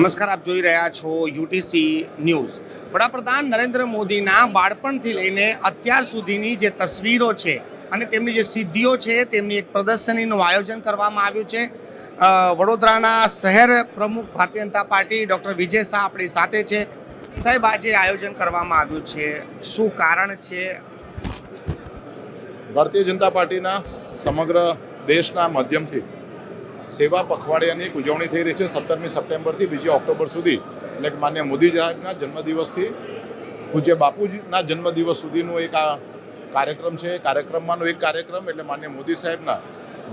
નમસ્કાર, આપ જોઈ રહ્યા છો યુટીસી ન્યૂઝ. વડાપ્રધાન નરેન્દ્ર મોદીના બાળપણથી લઈને અત્યાર સુધીની જે તસવીરો છે અને તેમની જે સિદ્ધિઓ છે, તેમની એક પ્રદર્શનીનું આયોજન કરવામાં આવ્યું છે. વડોદરાના શહેર પ્રમુખ ભારતીય જનતા પાર્ટી ડૉક્ટર વિજય શાહ આપણી સાથે છે. સાહેબ, આજે આયોજન કરવામાં આવ્યું છે. શું કારણ છે? ભારતીય જનતા પાર્ટીના સમગ્ર દેશના માધ્યમથી સેવા પખવાડિયાની એક ઉજવણી થઈ રહી છે સત્તરમી સપ્ટેમ્બરથી બીજી ઓક્ટોબર સુધી. એટલે માન્ય મોદી સાહેબના જન્મદિવસથી, પૂજ્ય બાપુજીના જન્મદિવસ સુધીનું એક આ કાર્યક્રમ છે. કાર્યક્રમમાંનો એક કાર્યક્રમ એટલે માન્ય મોદી સાહેબના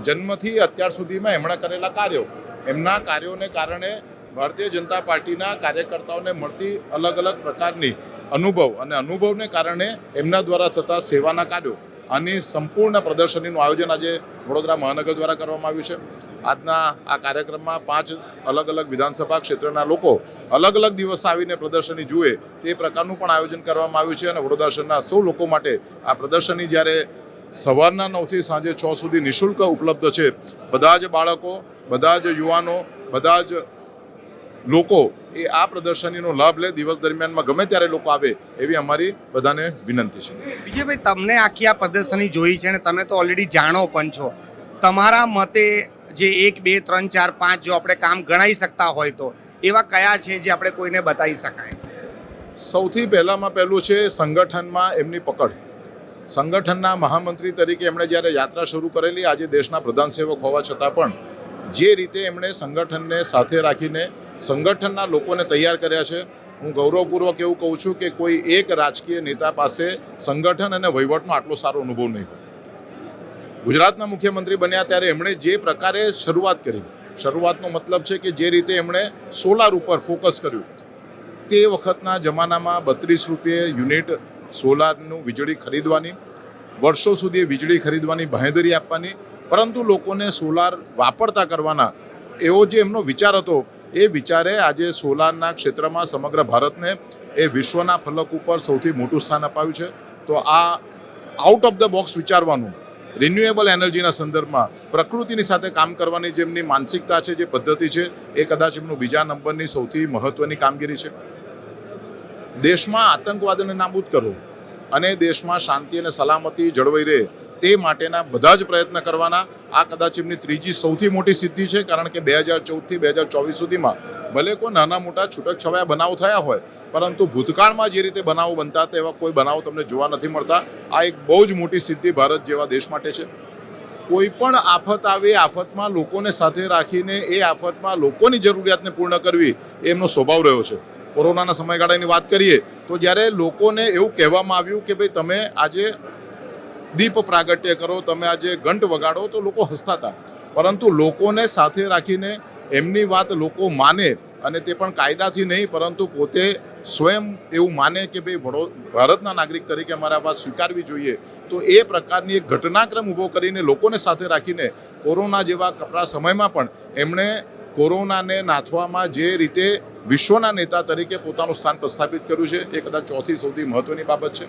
જન્મથી અત્યાર સુધીમાં એમણે કરેલા કાર્યો. એમના કાર્યોને કારણે ભારતીય જનતા પાર્ટીના કાર્યકર્તાઓને મળતી અલગ અલગ પ્રકારની અનુભવ અને અનુભવને કારણે એમના દ્વારા થતા સેવાના કાર્યો. આની સંપૂર્ણ પ્રદર્શનીનું આયોજન આજે વડોદરા મહાનગર દ્વારા કરવામાં આવ્યું છે. આજના આ કાર્યક્રમમાં પાંચ અલગ અલગ વિધાનસભા ક્ષેત્રના લોકો અલગ અલગ દિવસ આવીને પ્રદર્શની જુએ તે પ્રકારનું પણ આયોજન કરવામાં આવ્યું છે અને વડોદરા શહેરના સૌ લોકો માટે આ પ્રદર્શની જ્યારે સવારના નવથી સાંજે છ સુધી નિઃશુલ્ક ઉપલબ્ધ છે. બધા જ બાળકો, બધા જ યુવાનો, બધા જ લોકો એ આ પ્રદર્શનીનો લાભ લે દિવસ દરમિયાનમાં ગમે ત્યારે લોકો આવે એવી અમારી બધાને વિનંતી છે. વિજયભાઈ, તમને આખી આ પ્રદર્શની જોઈ છે અને તમે તો ઓલરેડી જાણો પણ છો. તમારા મતે જે એક, બે, ત્રણ, ચાર, પાંચ જો આપણે કામ ગણાઈ શકતા હોય તો, એવા કયા છે જે આપણે કોઈને બતાવી શકાય? સૌથી પહેલામાં પહેલું છે સંગઠનમાં એમની પકડ. સંગઠનના મહામંત્રી તરીકે એમણે જ્યારે યાત્રા શરૂ કરેલી, આજે દેશના પ્રધાન સેવક હોવા છતાં પણ, જે રીતે એમણે સંગઠનને સાથે રાખીને સંગઠનના લોકોને તૈયાર કર્યા છે, હું ગૌરવપૂર્વક એવું કહું છું કે કોઈ એક રાજકીય નેતા પાસે સંગઠન અને વહીવટનો આટલો સારો અનુભવ નહીં હોય. ગુજરાતના મુખ્યમંત્રી બન્યા ત્યારે એમણે જે પ્રકારે શરૂઆત કરી, શરૂઆતનો મતલબ છે કે જે રીતે એમણે સોલાર ઉપર ફોકસ કર્યું, તે વખતના જમાનામાં બત્રીસ રૂપિયે યુનિટ સોલારનું વીજળી ખરીદવાની, વર્ષો સુધી વીજળી ખરીદવાની બાંહેધરી આપવાની, પરંતુ લોકોને સોલાર વાપરતા કરવાના એવો જે એમનો વિચાર હતો, એ વિચારે આજે સોલારના ક્ષેત્રમાં સમગ્ર ભારતને એ વિશ્વના ફલક ઉપર સૌથી મોટું સ્થાન અપાવ્યું છે. તો આ આઉટ ઓફ ધ બોક્સ વિચારવાનું રિન્યુએબલ એનર્જીના સંદર્ભમાં પ્રકૃતિની સાથે કામ કરવાની જે એમની માનસિકતા છે, જે પદ્ધતિ છે, એ કદાચ એમનું બીજા નંબરની સૌથી મહત્વની કામગીરી છે. દેશમાં આતંકવાદને નાબૂદ કરવો અને દેશમાં શાંતિ અને સલામતી જળવાઈ રહે તે માટેના બધા જ પ્રયત્ન કરવાના. આ કદાચ એમની ત્રીજી સૌથી મોટી સિદ્ધિ છે, કારણ કે બે હજાર ચૌદથી બે હજાર ચોવીસ સુધીમાં ભલે કોઈ નાના મોટા છૂટક છવાયા બનાવો થયા હોય, પરંતુ ભૂતકાળમાં જે રીતે બનાવો બનતા હતા, એવા કોઈ બનાવો તમને જોવા નથી મળતા. આ એક બહુ જ મોટી સિદ્ધિ ભારત જેવા દેશ માટે છે. કોઈ પણ આફત આવે આફતમાં લોકોને સાથે રાખીને, એ આફતમાં લોકોની જરૂરિયાતને પૂર્ણ કરવી, એ એમનો સ્વભાવ રહ્યો છે. કોરોનાના સમયગાળાની વાત કરીએ, તો જ્યારે લોકોને એવું કહેવામાં આવ્યું કે ભાઈ, તમે આજે દીપ પ્રાગટ્ય કરો, તમે આજે ઘંટ વગાડો તો લોકો હસતા હતા. પરંતુ લોકોને સાથે રાખીને એમની વાત લોકો માને અને તે પણ કાયદાથી નહીં, પરંતુ પોતે સ્વયં એવું માને કે ભાઈ વડો, ભારતના નાગરિક તરીકે અમારે આ વાત સ્વીકારવી જોઈએ. તો એ પ્રકારની એક ઘટનાક્રમ ઊભો કરીને લોકોને સાથે રાખીને કોરોના જેવા કપરા સમયમાં પણ એમણે કોરોનાને નાથવામાં જે રીતે વિશ્વના નેતા તરીકે પોતાનું સ્થાન પ્રસ્થાપિત કર્યું છે, એ કદાચ ચોથી સૌથી મહત્ત્વની બાબત છે.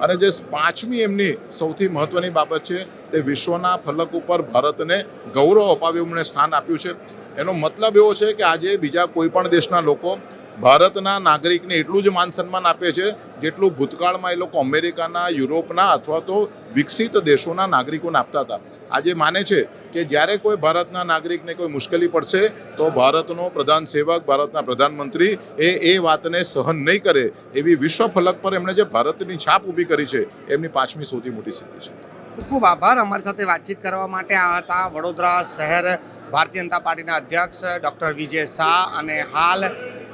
અને જે પાંચમી એમની સૌથી મહત્ત્વની બાબત છે, તે વિશ્વના ફલક ઉપર ભારતને ગૌરવ અપાવ્યું, એમણે સ્થાન આપ્યું છે. એનો મતલબ એવો છે કે આજે બીજા કોઈ પણ દેશના લોકો ભારતના નાગરિકને એટલું જ માન સન્માન આપે છે જેટલું ભૂતકાળમાં એ લોકો અમેરિકાના, યુરોપના અથવા તો વિકસિત દેશોના નાગરિકોને આપતા હતા. આજે માને છે કે જ્યારે કોઈ ભારતના નાગરિકને કોઈ મુશ્કેલી પડશે, તો ભારતનો પ્રધાન સેવક, ભારતના પ્રધાનમંત્રી એ એ વાતને સહન નહીં કરે એવી વિશ્વ ફલક પર એમણે જે ભારતની છાપ ઊભી કરી છે, એમની પાંચમી સૌથી મોટી સિદ્ધિ છે. ખૂબ ખૂબ આભાર. અમારી સાથે વાતચીત કરવા માટે આ હતા વડોદરા શહેર ભારતીય જનતા પાર્ટીના અધ્યક્ષ ડૉક્ટર વિજય શાહ અને હાલ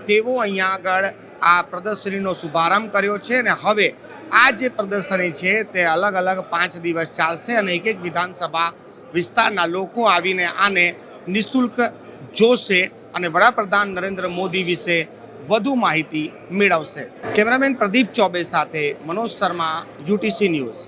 તેઓ અહીંયા આગળ આ પ્રદર્શનીનો શુભારંભ કર્યો છે અને હવે આ જે પ્રદર્શની છે તે અલગ અલગ પાંચ દિવસ ચાલશે અને એક એક વિધાનસભા વિસ્તારના લોકો આવીને આને નિઃશુલ્ક જોશે અને વડાપ્રધાન નરેન્દ્ર મોદી વિશે વધુ માહિતી મેળવશે. કેમેરામેન પ્રદીપ ચોબે સાથે મનોજ શર્મા, યુટીસી ન્યૂઝ.